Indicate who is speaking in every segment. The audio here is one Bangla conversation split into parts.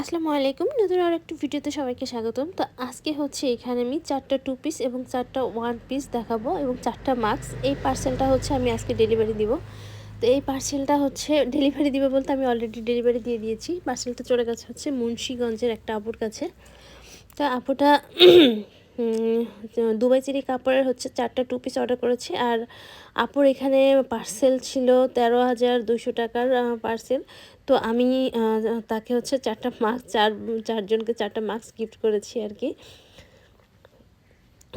Speaker 1: আসসালামু আলাইকুম। নতুন আর একটু ভিডিওতে সবাইকে স্বাগতম। তো আজকে হচ্ছে এখানে আমি চারটা টু পিস এবং চারটা ওয়ান পিস দেখাবো এবং চারটা মাস্ক এই পার্সেলটা হচ্ছে আমি আজকে ডেলিভারি দিব। তো এই পার্সেলটা হচ্ছে ডেলিভারি দিব বলতে আমি অলরেডি ডেলিভারি দিয়ে দিয়েছি। পার্সেলটা চলে গেছে হচ্ছে মুন্সীগঞ্জের একটা আপুর কাছে। তো আপুটা দুবাই চিরি কাপড়ের হচ্ছে চারটা টু পিস অর্ডার করেছে। আর আপুর এখানে পার্সেল ছিল তেরো হাজার দুশো টাকার পার্সেল তো আমি তাকে হচ্ছে চারটা মাস্ক চার, চারজনকে চারটা মাস্ক গিফট করেছি আর কি।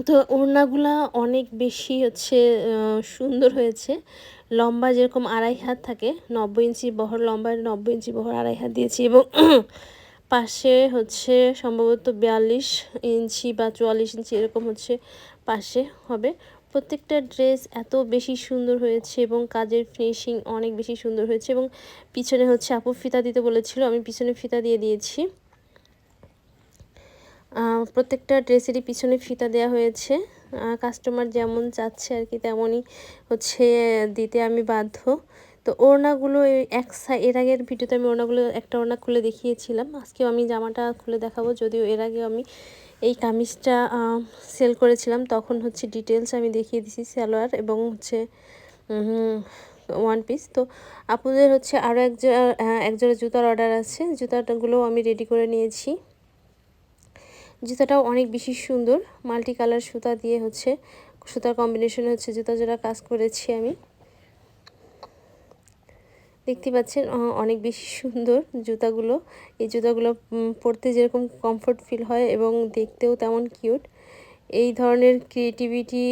Speaker 1: তো ওড়নাগুলা অনেক বেশি হচ্ছে সুন্দর হয়েছে। লম্বা যেরকম আড়াই হাত থাকে, নব্বই ইঞ্চি বহর লম্বা, নব্বই ইঞ্চি বহর আড়াই হাত দিয়েছি এবং পাশে হচ্ছে সম্ভবত বিয়াল্লিশ ইঞ্চি বা চুয়াল্লিশ ইঞ্চি এরকম হচ্ছে পাশে হবে। প্রত্যেকটা ড্রেস এত বেশি সুন্দর হয়েছে এবং কাজের ফিনিশিং অনেক বেশি সুন্দর হয়েছে এবং পিছনে হচ্ছে আপু ফিতা দিতে বলেছিল, আমি পিছনে ফিতা দিয়ে দিয়েছি। প্রত্যেকটা ড্রেসেরই পিছনে ফিতা দেওয়া হয়েছে। কাস্টমার যেমন চাচ্ছে আর কি তেমনই হচ্ছে দিতে আমি বাধ্য। তো ওড়নাগুলো এক সাই, এর আগের ভিডিওতে আমি ওড়নাগুলো, একটা ওড়না খুলে দেখিয়েছিলাম। আজকেও আমি জামাটা খুলে দেখাবো। যদিও এর আগে আমি এই কামিজটা সেল করেছিলাম, তখন হচ্ছে ডিটেলস আমি দেখিয়ে দিছি সালোয়ার এবং হচ্ছে ওয়ান পিস তো আপনাদের হচ্ছে আরও এক একজোড়া জুতার অর্ডার আছে। জুতাটাগুলোও আমি রেডি করে নিয়েছি। জুতাটাও অনেক বেশি সুন্দর। মাল্টি কালার সুতা দিয়ে হচ্ছে, সুতার কম্বিনেশন হচ্ছে জুতা জোড়া কাজ করেছি আমি। দেখতে পাচ্ছেন অনেক বেশি সুন্দর জুতাগুলো। এই জুতাগুলো পরতে যেরকম কমফোর্ট ফিল হয় এবং দেখতেও তেমন কিউট এই ধরনের ক্রিয়েটিভিটি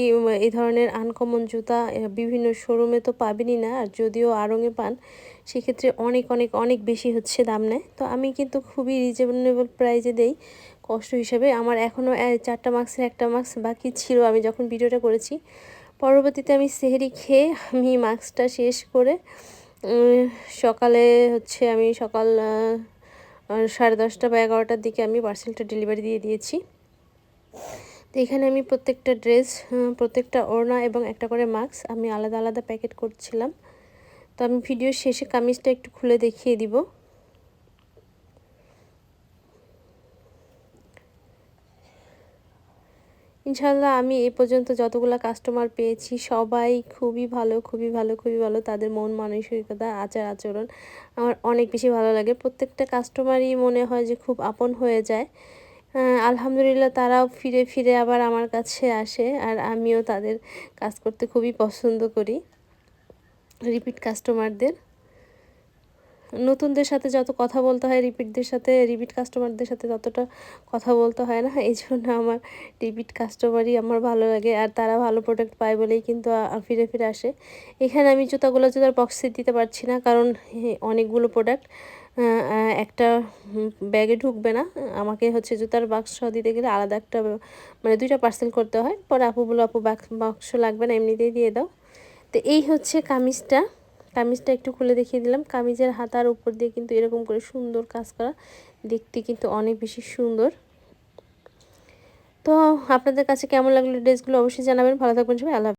Speaker 1: এই ধরনের আনকমন জুতা বিভিন্ন শোরুমে তো পাবেনই না, আর যদিও আড়ঙে পান, সেক্ষেত্রে অনেক অনেক অনেক বেশি হচ্ছে দাম নেয়। তো আমি কিন্তু খুবই রিজনেবল প্রাইজে দেই কষ্ট হিসাবে। আমার এখনও চারটা মার্কসের একটা মার্কস বাকি ছিল, আমি যখন ভিডিওটা করেছি। পরবর্তীতে আমি সেহেরি খেয়ে আমি মার্কসটা শেষ করে সকালে হচ্ছে আমি সকাল সাড়ে দশটা বা এগারোটার দিকে আমি পার্সেলটা ডেলিভারি দিয়ে দিয়েছি। তো এখানে আমি প্রত্যেকটা ড্রেস প্রত্যেকটা ওড়না এবং একটা করে মাস্ক আমি আলাদা আলাদা প্যাকেট করছিলাম। তো আমি ভিডিও শেষে কামিজটা একটু খুলে দেখিয়ে দিব। ইনশাল্লাহ আমি এ পর্যন্ত যতগুলো কাস্টমার পেয়েছি, সবাই খুবই ভালো খুবই ভালো খুবই ভালো। তাদের মন মানসিকতা, আচার আচরণ আমার অনেক বেশি ভালো লাগে। প্রত্যেকটা কাস্টমারই মনে হয় যে খুব আপন হয়ে যায়। আলহামদুলিল্লাহ তারাও ফিরে ফিরে আবার আমার কাছে আসে আর আমিও তাদের কাজ করতে খুবই পছন্দ করি। রিপিট কাস্টমারদের নতুনদের সাথে যত কথা বলতে হয় রিপিটদের সাথে রিপিট কাস্টমারদের সাথে ততটা কথা বলতে হয় না। এই জন্য আমার রিপিট কাস্টমারই আমার ভালো লাগে আর তারা ভালো প্রোডাক্ট পায় বলেই কিন্তু ফিরে ফিরে আসে। এখানে আমি জুতাগুলো জুতার বক্সে দিতে পারছি না কারণ অনেকগুলো প্রোডাক্ট একটা ব্যাগে ঢুকবে না। আমাকে হচ্ছে জুতার বাক্স দিতে গেলে আলাদা একটা মানে দুইটা পার্সেল করতে হয়। পরে আপু বলো আপু বাক্স লাগবে না, এমনিতেই দিয়ে দাও। তো এই হচ্ছে কামিজটা। কামিজটা একটু খুলে দেখিয়ে দিলাম। কামিজের হাতার উপর দিয়ে কিন্তু এরকম করে সুন্দর কাজ করা। দেখতে কিন্তু অনেক বেশি সুন্দর। তো আপনাদের কাছে কেমন লাগল ড্রেসগুলো অবশ্যই জানাবেন। ভালো থাকবেন সবাই। আল্লাহ